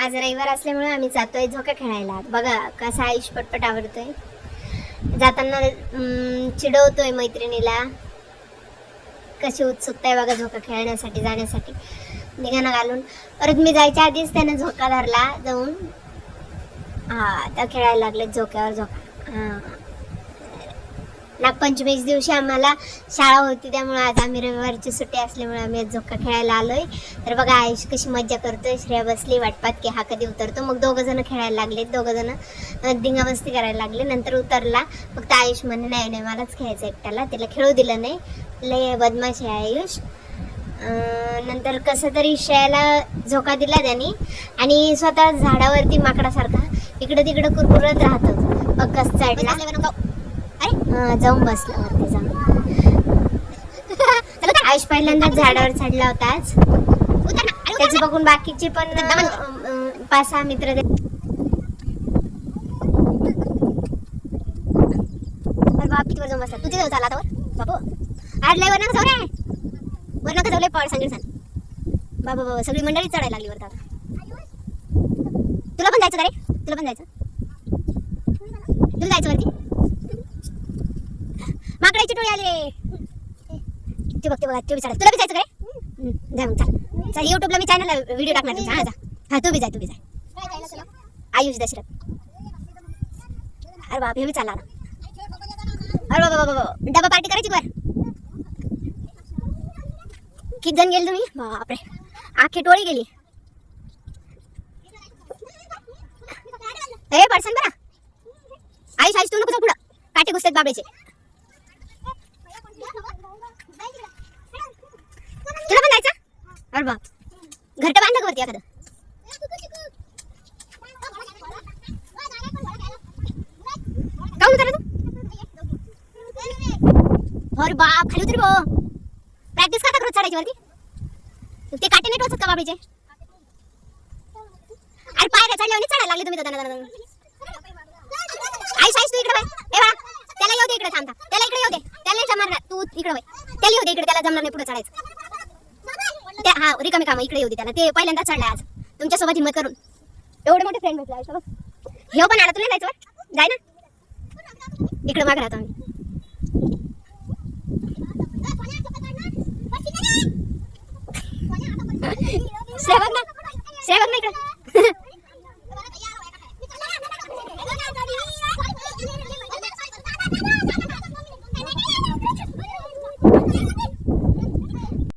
आज रविवार असल्यामुळे आम्ही जातोय झोका खेळायला. बघा कसा आयुष पटपट आवडतोय. जाताना चिडवतोय मैत्रिणीला. कशी उत्सुकता आहे बघा झोका खेळण्यासाठी जाण्यासाठी. निघाणं घालून. परत मी जायच्या आधीच त्यानं झोका धरला जाऊन. हा त्या खेळायला लागले झोक्यावर झोका. हा. नागपंचमीच्या दिवशी आम्हाला शाळा होती त्यामुळे आज आम्ही रविवारची सुट्टी असल्यामुळे आम्ही आज झोका खेळायला आलोय. तर बघा आयुष कशी मज्जा करतोय. श्रेया बसली वाटपात की हा कधी उतरतो? मग दोघं जण खेळायला लागले दोघं जण धिंगामस्ती करायला लागले. नंतर उतरला. फक्त आयुष म्हणे नाही नाही मलाच खेळायचं एकट्याला. त्याला खेळू दिलं नाही. लय बदमाश आहे आयुष. नंतर कसं तरी श्रेयाला झोका दिला त्याने. आणि स्वतः झाडावरती माकडासारखा इकडं तिकडं कुरकुरत राहतो. मग कसं चढला जाऊन बसला वरती जाऊन आयुष पहिल्यांदा झाडावर चढला होता आज. त्याचं बघून बाकीचे पण पाच सहा मित्र ते- अरे बाप किती वर जाऊन बसला? तुझे जाऊ चाला आता वर. बापू आड लय वर नका जाऊ रे. वर नका जाऊ पड सांगेल सांग. बाबा बाबा सगळी मंडळी चढायला लागली वर तुला पण जायचं का रे? तुला पण जायचं? तुला जायचं वरती? माकडाची टोळी आले ते बघ ते बघा ते बी तुला बी जायचं रे जा मग चाल. चल युट्यूबला मी चॅनलला व्हिडिओ टाकणार तुमचा हा जा. हा तू बी जाय तू बी जाय आयुष दशरथ अरे बाप हे बी चालला अरे बाबा बाबा डबा पार्टी करायची बर किती जण गेले तुम्ही? बापरे. आखी टोळी गेली. ए पडसन बरा. आयुष आयुष तू नको पुढं. काटे घुसतात बाबड्याचे तुला पण जायचं अरे बाप घरट बांधा का वरती एखादं. काऊन करा तू? अरे बाप खाली उतरी भाऊ प्रॅक्टिस करता रोज चढायची वरती? ते काटे नाही टोचत का बाबीचे अरे पायऱ्या चढल्यावर चढायला लागले तुम्ही दादा आईस आईस तू इकडे बाय. ए त्याला येऊ दे इकडे थांबता त्याला इकडे येऊ दे. त्याला जमणार. तू इकडे बाय. त्याला येऊ दे इकडे त्याला जमणार नाही पुढे चढायचं. त्या हा रिकामी काम इकडे येऊ दे त्याला. ते पहिल्यांदा चढलाय आज. तुमच्यासोबत हिंमत करून. एवढे मोठे फ्रेंड भेटले आयुष्य हे पण आला तुला जायचं जाय ना. इकडे मागे राहतो आम्ही.